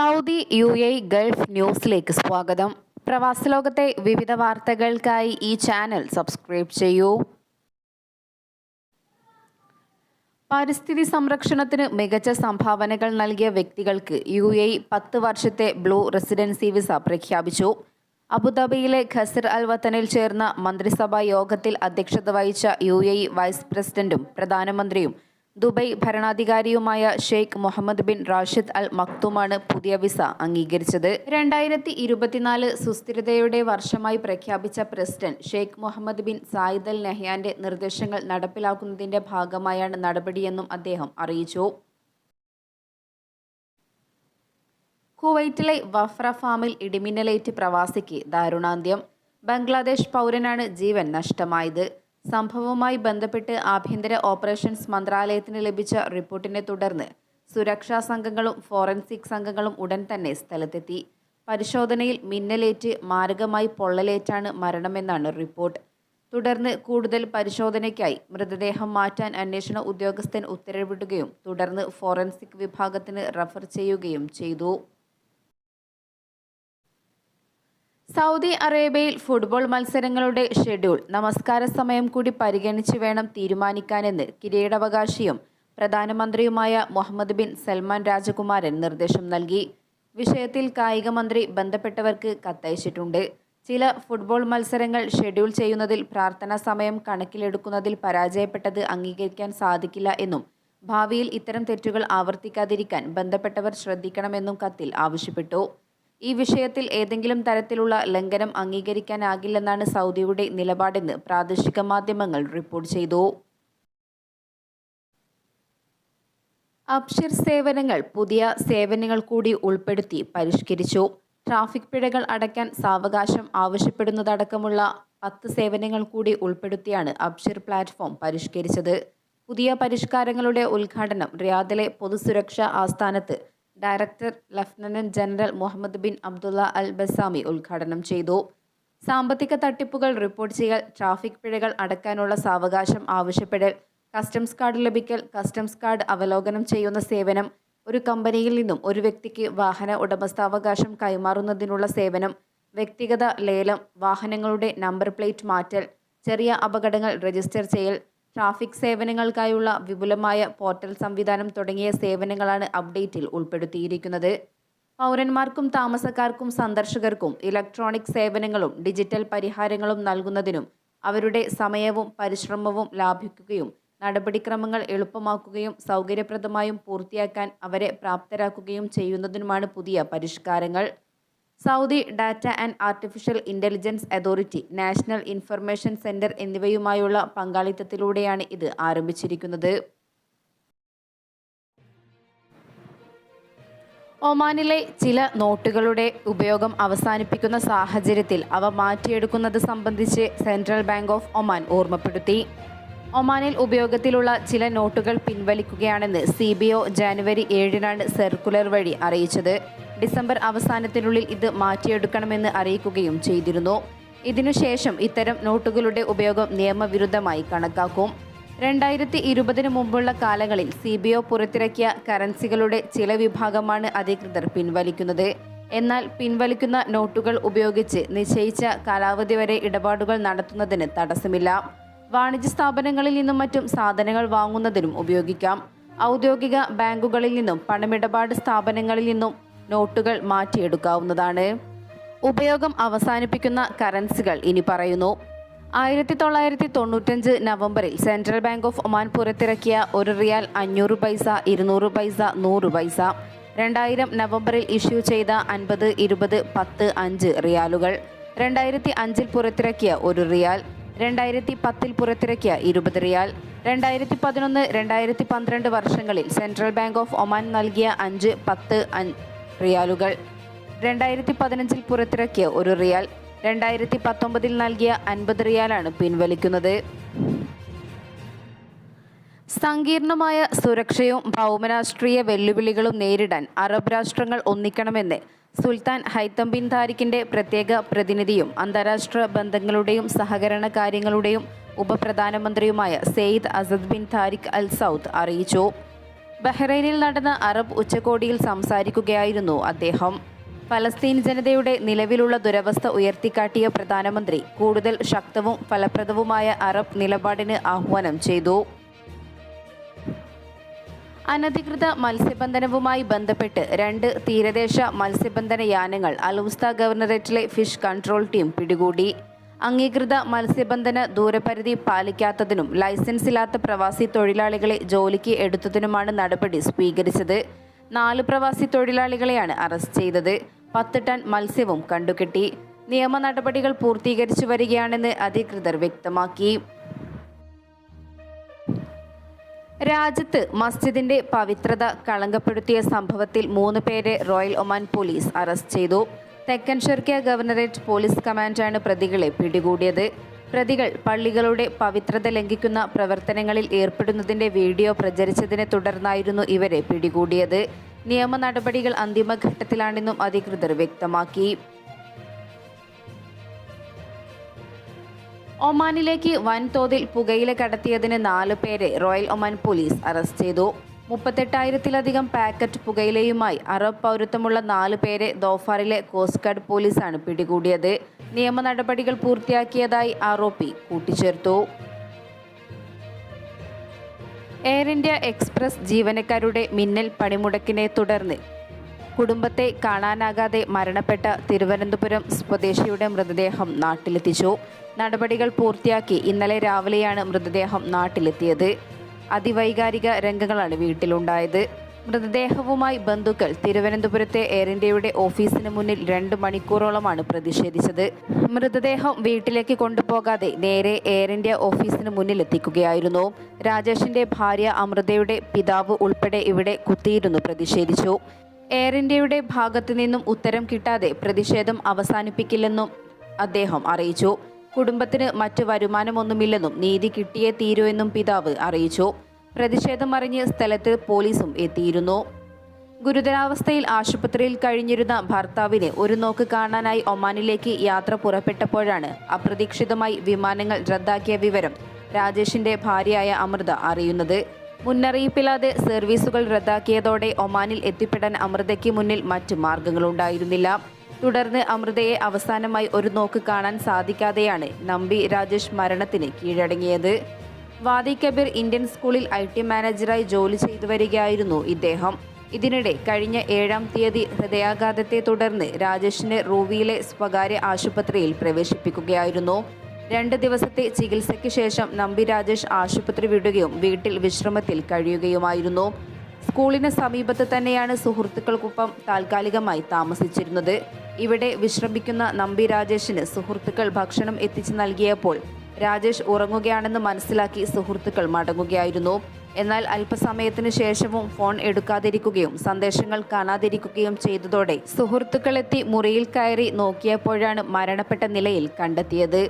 Saudi U A Gulf ന്യൂസിലേക്ക് സ്വാഗതം. പ്രവാസ ലോകത്തെ വിവിധ വാർത്തകൾക്കായി ഈ ചാനൽ സബ്സ്ക്രൈബ് ചെയ്യൂ. പരിസ്ഥിതി സംരക്ഷണത്തിന് മികച്ച സംഭാവനകൾ നൽകിയ വ്യക്തികൾക്ക് യു എ പത്ത് വർഷത്തെ ബ്ലൂ റെസിഡൻസി വിസ പ്രഖ്യാപിച്ചു. അബുദാബിയിലെ ഖസർ അൽ വത്തനിൽ ചേർന്ന മന്ത്രിസഭാ യോഗത്തിൽ അധ്യക്ഷത വഹിച്ച യു എ വൈസ് പ്രസിഡന്റും പ്രധാനമന്ത്രിയും Dubai ഭരണാധികാരിയുമായ Sheikh Mohammed bin Rashid Al മക്തുമാണ് പുതിയ വിസ അംഗീകരിച്ചത്. രണ്ടായിരത്തി ഇരുപത്തിനാല് സുസ്ഥിരതയുടെ വർഷമായി പ്രഖ്യാപിച്ച president Sheikh Mohammed bin Zayed Al നെഹ്യാന്റെ നിർദ്ദേശങ്ങൾ നടപ്പിലാക്കുന്നതിന്റെ ഭാഗമായാണ് നടപടിയെന്നും അദ്ദേഹം അറിയിച്ചു. കുവൈറ്റിലെ വഫ്ര ഫാമിൽ ഇടിമിന്നലേറ്റ് പ്രവാസിക്ക് ദാരുണാന്ത്യം. ബംഗ്ലാദേശ് പൗരനാണ് ജീവൻ നഷ്ടമായത്. സംഭവവുമായി ബന്ധപ്പെട്ട് ആഭ്യന്തര ഓപ്പറേഷൻസ് മന്ത്രാലയത്തിന് ലഭിച്ച റിപ്പോർട്ടിനെ തുടർന്ന് സുരക്ഷാ സംഘങ്ങളും ഫോറൻസിക് സംഘങ്ങളും ഉടൻ തന്നെ സ്ഥലത്തെത്തി. പരിശോധനയിൽ മിന്നലേറ്റ് മാരകമായി പൊള്ളലേറ്റാണ് മരണമെന്നാണ് റിപ്പോർട്ട്. തുടർന്ന് കൂടുതൽ പരിശോധനയ്ക്കായി മൃതദേഹം മാറ്റാൻ അന്വേഷണ ഉദ്യോഗസ്ഥൻ ഉത്തരവിടുകയും തുടർന്ന് ഫോറൻസിക് വിഭാഗത്തിന് റഫർ ചെയ്യുകയും ചെയ്തു. സൗദി അറേബ്യയിൽ ഫുട്ബോൾ മത്സരങ്ങളുടെ ഷെഡ്യൂൾ നമസ്കാര സമയം കൂടി പരിഗണിച്ച് വേണം തീരുമാനിക്കാനെന്ന് കിരീടാവകാശിയും പ്രധാനമന്ത്രിയുമായ മുഹമ്മദ് ബിൻ സൽമാൻ രാജകുമാരൻ നിർദ്ദേശം നൽകി. വിഷയത്തിൽ കായിക മന്ത്രി ബന്ധപ്പെട്ടവർക്ക് കത്തയച്ചിട്ടുണ്ട്. ചില ഫുട്ബോൾ മത്സരങ്ങൾ ഷെഡ്യൂൾ ചെയ്യുന്നതിൽ പ്രാർത്ഥനാ സമയം കണക്കിലെടുക്കുന്നതിൽ പരാജയപ്പെട്ടത് അംഗീകരിക്കാൻ സാധിക്കില്ല എന്നും ഭാവിയിൽ ഇത്തരം തെറ്റുകൾ ആവർത്തിക്കാതിരിക്കാൻ ബന്ധപ്പെട്ടവർ ശ്രദ്ധിക്കണമെന്നും കത്തിൽ ആവശ്യപ്പെട്ടു. ഈ വിഷയത്തിൽ ഏതെങ്കിലും തരത്തിലുള്ള ലംഘനം അംഗീകരിക്കാനാകില്ലെന്നാണ് സൗദിയുടെ നിലപാടെന്ന് പ്രാദേശിക മാധ്യമങ്ങൾ റിപ്പോർട്ട് ചെയ്തു. അബ്ഷിർ സേവനങ്ങൾ പുതിയ സേവനങ്ങൾ കൂടി ഉൾപ്പെടുത്തി പരിഷ്കരിച്ചു. ട്രാഫിക് പിഴകൾ അടയ്ക്കാൻ സാവകാശം ആവശ്യപ്പെടുന്നതടക്കമുള്ള പത്ത് സേവനങ്ങൾ കൂടി ഉൾപ്പെടുത്തിയാണ് അബ്ഷിർ പ്ലാറ്റ്ഫോം പരിഷ്കരിച്ചത്. പുതിയ പരിഷ്കാരങ്ങളുടെ ഉദ്ഘാടനം റിയാദിലെ പൊതുസുരക്ഷാ ആസ്ഥാനത്ത് director lieutenant general Mohammed bin Abdullah Al Bassami ഉദ്ഘാടനം ചെയ്തു. സാമ്പത്തിക തട്ടിപ്പുകൾ റിപ്പോർട്ട് ചെയ്യൽ ട്രാഫിക് പിഴകൾ അടക്കാനുള്ള സാവകാശം ആവശ്യപ്പെടൽ കസ്റ്റംസ് കാർഡ് ലഭിക്കൽ കസ്റ്റംസ് കാർഡ് അവലോകനം ചെയ്യുന്ന സേവനം ഒരു കമ്പനിയിൽ നിന്നും ഒരു വ്യക്തിക്ക് വാഹന ഉടമസ്ഥാവകാശം കൈമാറുന്നതിനുള്ള സേവനം വ്യക്തിഗത ലേലം വാഹനങ്ങളുടെ നമ്പർ പ്ലേറ്റ് മാറ്റൽ ചെറിയ അപകടങ്ങൾ രജിസ്റ്റർ ചെയ്യൽ ട്രാഫിക് സേവനങ്ങൾക്കായുള്ള വിപുലമായ പോർട്ടൽ സംവിധാനം തുടങ്ങിയ സേവനങ്ങളാണ് അപ്ഡേറ്റിൽ ഉൾപ്പെടുത്തിയിരിക്കുന്നത്. പൗരന്മാർക്കും താമസക്കാർക്കും സന്ദർശകർക്കും ഇലക്ട്രോണിക് സേവനങ്ങളും ഡിജിറ്റൽ പരിഹാരങ്ങളും നൽകുന്നതിനും അവരുടെ സമയവും പരിശ്രമവും ലാഭിക്കുകയും നടപടിക്രമങ്ങൾ എളുപ്പമാക്കുകയും സൗകര്യപ്രദമായും പൂർത്തിയാക്കാൻ അവരെ പ്രാപ്തരാക്കുകയും ചെയ്യുന്നതിനുമാണ് പുതിയ പരിഷ്കാരങ്ങൾ. Saudi data and artificial intelligence authority national information centre എന്നിവയുമായുള്ള പങ്കാളിത്തത്തിലൂടെയാണ് ഇത് ആരംഭിച്ചിരിക്കുന്നത്. ഒമാനിലെ ചില നോട്ടുകളുടെ ഉപയോഗം അവസാനിപ്പിക്കുന്ന സാഹചര്യത്തിൽ അവ മാറ്റിയെടുക്കുന്നത് സംബന്ധിച്ച് സെൻട്രൽ ബാങ്ക് ഓഫ് ഒമാൻ ഓർമ്മപ്പെടുത്തി. ഒമാനിൽ ഉപയോഗത്തിലുള്ള ചില നോട്ടുകൾ പിൻവലിക്കുകയാണെന്ന് സി ബി ഒ ജാനുവരി ഏഴിനാണ് സർക്കുലർ വഴി അറിയിച്ചത്. ഡിസംബർ അവസാനത്തിനുള്ളിൽ ഇത് മാറ്റിയെടുക്കണമെന്ന് അറിയിക്കുകയും ചെയ്തിരുന്നു. ഇതിനുശേഷം ഇത്തരം നോട്ടുകളുടെ ഉപയോഗം നിയമവിരുദ്ധമായി കണക്കാക്കും. രണ്ടായിരത്തി ഇരുപതിന് മുമ്പുള്ള കാലങ്ങളിൽ സി ബി ഒ പുറത്തിറക്കിയ കറൻസികളുടെ ചില വിഭാഗമാണ് അധികൃതർ പിൻവലിക്കുന്നത്. എന്നാൽ പിൻവലിക്കുന്ന നോട്ടുകൾ ഉപയോഗിച്ച് നിശ്ചയിച്ച കാലാവധി വരെ ഇടപാടുകൾ നടത്തുന്നതിന് തടസ്സമില്ല. വാണിജ്യ സ്ഥാപനങ്ങളിൽ നിന്നും മറ്റും സാധനങ്ങൾ വാങ്ങുന്നതിനും ഉപയോഗിക്കാം. ഔദ്യോഗിക ബാങ്കുകളിൽ നിന്നും പണമിടപാട് സ്ഥാപനങ്ങളിൽ നിന്നും നോട്ടുകൾ മാറ്റിയെടുക്കാവുന്നതാണ്. ഉപയോഗം അവസാനിപ്പിക്കുന്ന കറൻസികൾ ഇനി പറയുന്നു. ആയിരത്തി തൊള്ളായിരത്തി തൊണ്ണൂറ്റഞ്ച് നവംബറിൽ സെൻട്രൽ ബാങ്ക് ഓഫ് ഒമാൻ പുറത്തിറക്കിയ ഒരു റിയാൽ അഞ്ഞൂറ് പൈസ ഇരുന്നൂറ് പൈസ നൂറ് പൈസ. രണ്ടായിരം നവംബറിൽ ഇഷ്യൂ ചെയ്ത അൻപത് ഇരുപത് പത്ത് അഞ്ച് റിയാലുകൾ. രണ്ടായിരത്തി അഞ്ചിൽ പുറത്തിറക്കിയ ഒരു റിയാൽ. രണ്ടായിരത്തി പത്തിൽ പുറത്തിറക്കിയ ഇരുപത് റിയാൽ. രണ്ടായിരത്തി പതിനൊന്ന് രണ്ടായിരത്തി പന്ത്രണ്ട് വർഷങ്ങളിൽ സെൻട്രൽ ബാങ്ക് ഓഫ് ഒമാൻ നൽകിയ അഞ്ച് പത്ത് റിയാലുകൾ. രണ്ടായിരത്തി പതിനഞ്ചിൽ പുറത്തിറക്കിയ ഒരു റിയാൽ രണ്ടായിരത്തി പത്തൊമ്പതിൽ നൽകിയ അൻപത് റിയാലാണ് പിൻവലിക്കുന്നത്. സങ്കീർണമായ സുരക്ഷയും ഭൗമരാഷ്ട്രീയ വെല്ലുവിളികളും നേരിടാൻ അറബ് രാഷ്ട്രങ്ങൾ ഒന്നിക്കണമെന്ന് സുൽത്താൻ ഹൈത്തം ബിൻ താരിഖിന്റെ പ്രത്യേക പ്രതിനിധിയും അന്താരാഷ്ട്ര ബന്ധങ്ങളുടെയും സഹകരണ കാര്യങ്ങളുടെയും ഉപപ്രധാനമന്ത്രിയുമായ Sayyid Asad bin Tariq Al Said അറിയിച്ചു. ബഹ്റൈനിൽ നടന്ന അറബ് ഉച്ചകോടിയിൽ സംസാരിക്കുകയായിരുന്നു അദ്ദേഹം. ഫലസ്തീൻ ജനതയുടെ നിലവിലുള്ള ദുരവസ്ഥ ഉയർത്തിക്കാട്ടിയ പ്രധാനമന്ത്രി കൂടുതൽ ശക്തവും ഫലപ്രദവുമായ അറബ് നിലപാടിന് ആഹ്വാനം ചെയ്തു. അനധികൃത മത്സ്യബന്ധനവുമായി ബന്ധപ്പെട്ട് രണ്ട് തീരദേശ മത്സ്യബന്ധന യാനങ്ങൾ അലൂസ്ത ഗവർണറേറ്റിലെ ഫിഷ് കൺട്രോൾ ടീം പിടികൂടി. അംഗീകൃത മത്സ്യബന്ധന ദൂരപരിധി പാലിക്കാത്തതിനും ലൈസൻസ് ഇല്ലാത്ത പ്രവാസി തൊഴിലാളികളെ ജോലിക്ക് എടുത്തതിനുമാണ് നടപടി സ്വീകരിച്ചത്. നാല് പ്രവാസി തൊഴിലാളികളെയാണ് അറസ്റ്റ് ചെയ്തത്. പത്ത് ടൺ മത്സ്യവും കണ്ടുകെട്ടി. നിയമ നടപടികൾ പൂർത്തീകരിച്ചു വരികയാണെന്ന് അധികൃതർ വ്യക്തമാക്കി. രാജ്യത്ത് മസ്ജിദിന്റെ പവിത്രത കളങ്കപ്പെടുത്തിയ സംഭവത്തിൽ മൂന്ന് പേരെ റോയൽ ഒമാൻ പോലീസ് അറസ്റ്റ് ചെയ്തു. തെക്കൻ ഷെർക്കിയ ഗവർണറേറ്റ് പോലീസ് കമാൻഡാണ് പ്രതികളെ പിടികൂടിയത്. പ്രതികൾ പള്ളികളുടെ പവിത്രത ലംഘിക്കുന്ന പ്രവർത്തനങ്ങളിൽ ഏർപ്പെടുന്നതിന്റെ വീഡിയോ പ്രചരിച്ചതിനെ തുടർന്നായിരുന്നു ഇവരെ പിടികൂടിയത്. നിയമ നടപടികൾ അന്തിമഘട്ടത്തിലാണെന്നും അധികൃതർ വ്യക്തമാക്കി. ഒമാനിലേക്ക് വൻതോതിൽ പുകയില കടത്തിയതിന് നാലു പേരെ റോയൽ ഒമാൻ പോലീസ് അറസ്റ്റ് ചെയ്തു. മുപ്പത്തെട്ടായിരത്തിലധികം പാക്കറ്റ് പുകയിലയുമായി അറബ് പൗരത്വമുള്ള നാല് പേരെ ദോഫാറിലെ കോസ്റ്റ് ഗാർഡ് പോലീസാണ് പിടികൂടിയത്. നിയമ നടപടികൾ പൂർത്തിയാക്കിയതായി ആരോപി കൂട്ടിച്ചേർത്തു. എയർ ഇന്ത്യ എക്സ്പ്രസ് ജീവനക്കാരുടെ മിന്നൽ പണിമുടക്കിനെ തുടർന്ന് കുടുംബത്തെ കാണാനാകാതെ മരണപ്പെട്ട തിരുവനന്തപുരം സ്വദേശിയുടെ മൃതദേഹം നാട്ടിലെത്തിച്ചു. നടപടികൾ പൂർത്തിയാക്കി ഇന്നലെ രാവിലെയാണ് മൃതദേഹം നാട്ടിലെത്തിയത്. അതിവൈകാരിക രംഗങ്ങളാണ് വീട്ടിലുണ്ടായത്. മൃതദേഹവുമായി ബന്ധുക്കൾ തിരുവനന്തപുരത്തെ എയർ ഇന്ത്യയുടെ ഓഫീസിന് മുന്നിൽ രണ്ട് മണിക്കൂറോളമാണ് പ്രതിഷേധിച്ചത്. മൃതദേഹം വീട്ടിലേക്ക് കൊണ്ടുപോകാതെ നേരെ എയർ ഇന്ത്യ ഓഫീസിന് മുന്നിൽ എത്തിക്കുകയായിരുന്നു. രാജേഷിന്റെ ഭാര്യ അമൃതയുടെ പിതാവ് ഉൾപ്പെടെ ഇവിടെ കുത്തിയിരുന്നു പ്രതിഷേധിച്ചു. എയർ ഇന്ത്യയുടെ ഭാഗത്തു നിന്നും ഉത്തരം കിട്ടാതെ പ്രതിഷേധം അവസാനിപ്പിക്കില്ലെന്നും അദ്ദേഹം അറിയിച്ചു. കുടുംബത്തിന് മറ്റു വരുമാനമൊന്നുമില്ലെന്നും നീതി കിട്ടിയേ തീരൂ എന്നും പിതാവ് അറിയിച്ചു. പ്രതിഷേധം അറിഞ്ഞ് സ്ഥലത്ത് പോലീസും എത്തിയിരുന്നു. ഗുരുതരാവസ്ഥയിൽ ആശുപത്രിയിൽ കഴിഞ്ഞിരുന്ന ഭർത്താവിനെ ഒരു നോക്ക് കാണാനായി ഒമാനിലേക്ക് യാത്ര പുറപ്പെട്ടപ്പോഴാണ് അപ്രതീക്ഷിതമായി വിമാനങ്ങൾ റദ്ദാക്കിയ വിവരം രാജേഷിന്റെ ഭാര്യയായ അമൃത അറിയുന്നത്. മുന്നറിയിപ്പില്ലാതെ സർവീസുകൾ റദ്ദാക്കിയതോടെ ഒമാനിൽ എത്തിപ്പെടാൻ അമൃതയ്ക്ക് മുന്നിൽ മറ്റ് മാർഗങ്ങളുണ്ടായിരുന്നില്ല. തുടർന്ന് അമൃതയെ അവസാനമായി ഒരു നോക്ക് കാണാൻ സാധിക്കാതെയാണ് നമ്പി രാജേഷ് മരണത്തിന് കീഴടങ്ങിയത്. വാദി കബീർ ഇന്ത്യൻ സ്കൂളിൽ ഐ ടി മാനേജറായി ജോലി ചെയ്തു വരികയായിരുന്നു ഇദ്ദേഹം. ഇതിനിടെ കഴിഞ്ഞ ഏഴാം തീയതി ഹൃദയാഘാതത്തെ തുടർന്ന് രാജേഷിനെ റൂവിയിലെ സ്വകാര്യ ആശുപത്രിയിൽ പ്രവേശിപ്പിക്കുകയായിരുന്നു. രണ്ട് ദിവസത്തെ ചികിത്സയ്ക്ക് ശേഷം നമ്പി രാജേഷ് ആശുപത്രി വിടുകയും വീട്ടിൽ വിശ്രമത്തിൽ കഴിയുകയുമായിരുന്നു. സ്കൂളിന് സമീപത്ത് തന്നെയാണ് സുഹൃത്തുക്കൾക്കൊപ്പം താൽക്കാലികമായി താമസിച്ചിരുന്നത്. ഇവിടെ വിശ്രമിക്കുന്ന നമ്പി രാജേഷിന് സുഹൃത്തുക്കൾ ഭക്ഷണം എത്തിച്ചു നൽകിയപ്പോൾ രാജേഷ് ഉറങ്ങുകയാണെന്ന് മനസ്സിലാക്കി സുഹൃത്തുക്കൾ മടങ്ങുകയായിരുന്നു. എന്നാൽ അല്പസമയത്തിന് ശേഷവും ഫോൺ എടുക്കാതിരിക്കുകയും സന്ദേശങ്ങൾ കാണാതിരിക്കുകയും ചെയ്തതോടെ സുഹൃത്തുക്കളെത്തി മുറിയിൽ കയറി നോക്കിയപ്പോഴാണ് മരണപ്പെട്ട നിലയിൽ കണ്ടെത്തിയത്.